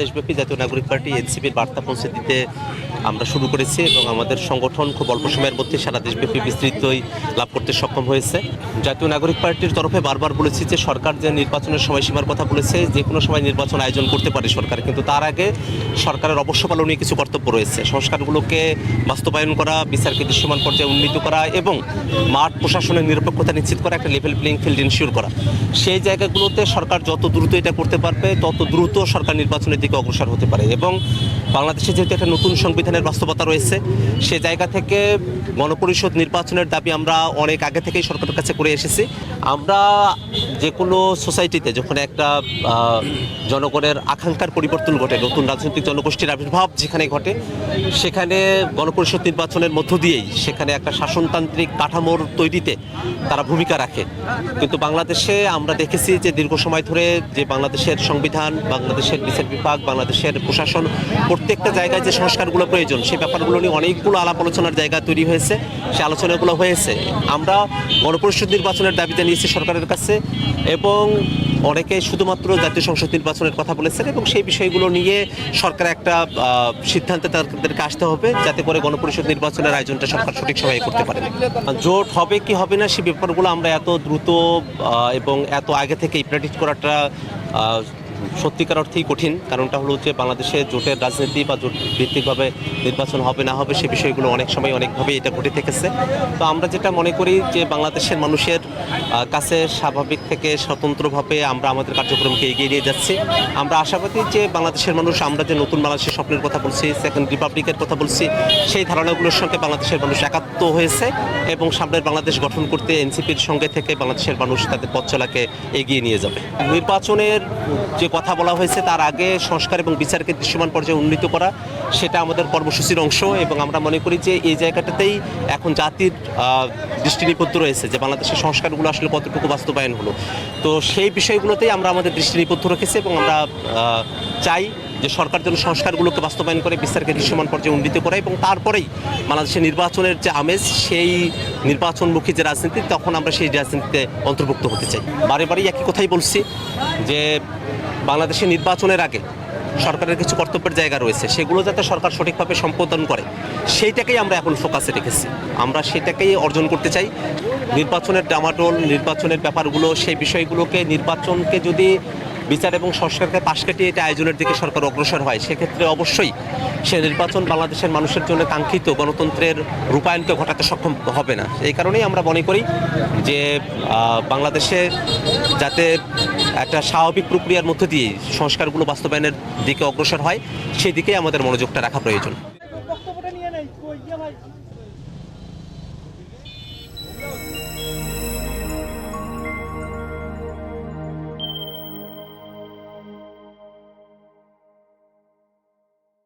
দেশব্যাপী জাতীয় নাগরিক পার্টি এনসিপির বার্তা পৌঁছে দিতে আমরা শুরু করেছি এবং আমাদের সংগঠন খুব অল্প সময়ের মধ্যে সারা দেশব্যাপী বিস্তৃতই লাভ করতে সক্ষম হয়েছে। জাতীয় নাগরিক পার্টির তরফে বারবার বলেছি যে সরকার যে নির্বাচনের সময়সীমার কথা বলেছে, যে কোনো সময় নির্বাচন আয়োজন করতে পারে সরকার, কিন্তু তার আগে সরকারের অবশ্য পালনীয় কিছু কর্তব্য রয়েছে। সংস্কারগুলোকে বাস্তবায়ন করা, বিচারকে দৃশ্যমান পর্যায়ে উন্নীত করা এবং মাঠ প্রশাসনের নিরপেক্ষতা নিশ্চিত করা, একটা লেভেল প্লেইং ফিল্ড ইনশিওর করা। সেই জায়গাগুলোতে সরকার যত দ্রুত এটা করতে পারবে, তত দ্রুত সরকার নির্বাচনের দিকে অগ্রসর হতে পারে এবং বাংলাদেশে যেহেতু একটা নতুন সংবিধানের বাস্তবতা রয়েছে। সে জায়গা থেকে গণপরিষদ নির্বাচনের দাবি আমরা অনেক আগে থেকেই সরকারের কাছে করে এসেছি। আমরা যে কোনো সোসাইটিতে যখন একটা জনগণের আকাঙ্ক্ষার পরিবর্তন ঘটে, নতুন রাজনৈতিক জনগোষ্ঠীর আবির্ভাব যেখানে ঘটে, সেখানে গণপরিষদ নির্বাচনের মধ্য দিয়েই সেখানে একটা শাসনতান্ত্রিক কাঠামোর তৈরিতে তারা ভূমিকা রাখে। কিন্তু বাংলাদেশে আমরা দেখেছি যে দীর্ঘ সময় ধরে যে বাংলাদেশের সংবিধান, বাংলাদেশের বিচার বিভাগ, বাংলাদেশের প্রশাসন প্রত্যেকটা জায়গায় যে সংস্কারগুলো প্রয়োজন। সেই ব্যাপারগুলো নিয়ে অনেকগুলো আলাপ আলোচনার জায়গা তৈরি হয়েছে। সে আলোচনাগুলো হয়েছে। আমরা গণপরিষদ নির্বাচনের দাবি জানিয়েছি সরকারের কাছে এবং অনেকে শুধুমাত্র জাতীয় সংসদ নির্বাচনের কথা বলেছেন এবং সেই বিষয়গুলো নিয়ে সরকার একটা সিদ্ধান্তে তাদেরকে আসতে হবে যাতে করে গণপরিষদ নির্বাচনের আয়োজনটা সরকার সঠিক সময়ে করতে পারে। জোট হবে কি হবে না সেই ব্যাপারগুলো আমরা এত দ্রুত এবং এত আগে থেকেই প্রেডিক্ট করাটা সত্যিকার অর্থেই কঠিন। কারণটা হলো যে বাংলাদেশে জোটের রাজনীতি বা জোট ভিত্তিকভাবে নির্বাচন হবে না হবে সে বিষয়গুলো অনেক সময় অনেকভাবে এটা ঘটে থেকেছে। তো আমরা যেটা মনে করি যে বাংলাদেশের মানুষের কাছে স্বাভাবিক থেকে স্বতন্ত্রভাবে আমরা আমাদের কার্যক্রমকে এগিয়ে নিয়ে যাচ্ছি। আমরা আশাবাদী যে বাংলাদেশের মানুষ, আমরা যে নতুন বাংলাদেশের স্বপ্নের কথা বলছি, সেকেন্ড রিপাবলিকের কথা বলছি, সেই ধারণাগুলোর সঙ্গে বাংলাদেশের মানুষ একাত্ম হয়েছে এবং সামনের বাংলাদেশ গঠন করতে এনসিপির সঙ্গে থেকে বাংলাদেশের মানুষ তাদের পথ এগিয়ে নিয়ে যাবে। নির্বাচনের যে কথা বলা হয়েছে, তার আগে সংস্কার এবং বিচারকে দৃশ্যমান পর্যায়ে উন্নীত করা, সেটা আমাদের কর্মসূচির অংশ এবং আমরা মনে করি যে এই জায়গাটাতেই এখন জাতির দৃষ্টি নিবদ্ধ রয়েছে যে বাংলাদেশের সংস্কারগুলো আসলে কতটুকু বাস্তবায়ন হলো। তো সেই বিষয়গুলোতেই আমরা আমাদের দৃষ্টি নিবদ্ধ রেখেছি এবং আমরা চাই যে সরকার যেন সংস্কারগুলোকে বাস্তবায়ন করে, বিচারকে দৃশ্যমান পর্যায়ে উন্নীত করে এবং তারপরেই বাংলাদেশের নির্বাচনের যে আমেজ, সেই নির্বাচনমুখী যে রাজনীতি, তখন আমরা সেই রাজনীতিতে অন্তর্ভুক্ত হতে চাই। বারে বারেই একই কথাই বলছি যে বাংলাদেশের নির্বাচনের আগে সরকারের কিছু কর্তব্যের জায়গা রয়েছে, সেগুলো যাতে সরকার সঠিকভাবে সম্পাদন করে, সেইটাকেই আমরা এখন ফোকাসে রেখেছি। আমরা সেটাকেই অর্জন করতে চাই। নির্বাচনের ডামাডোল নির্বাচনের ব্যাপারগুলো, সেই বিষয়গুলোকে, নির্বাচনকে যদি বিচার এবং সংস্কারকে পাশ কাটিয়ে এটা আয়োজনের দিকে সরকার অগ্রসর হয়, সেক্ষেত্রে অবশ্যই সে নির্বাচন বাংলাদেশের মানুষের জন্য কাঙ্ক্ষিত গণতন্ত্রের রূপায়ণকে ঘটাতে সক্ষম হবে না। এই কারণেই আমরা মনে করি যে বাংলাদেশে যাতে একটা স্বাভাবিক প্রক্রিয়ার মধ্য দিয়ে সংস্কারগুলো বাস্তবায়নের দিকে অগ্রসর হয়, সেদিকেই আমাদের মনোযোগটা রাখা প্রয়োজন।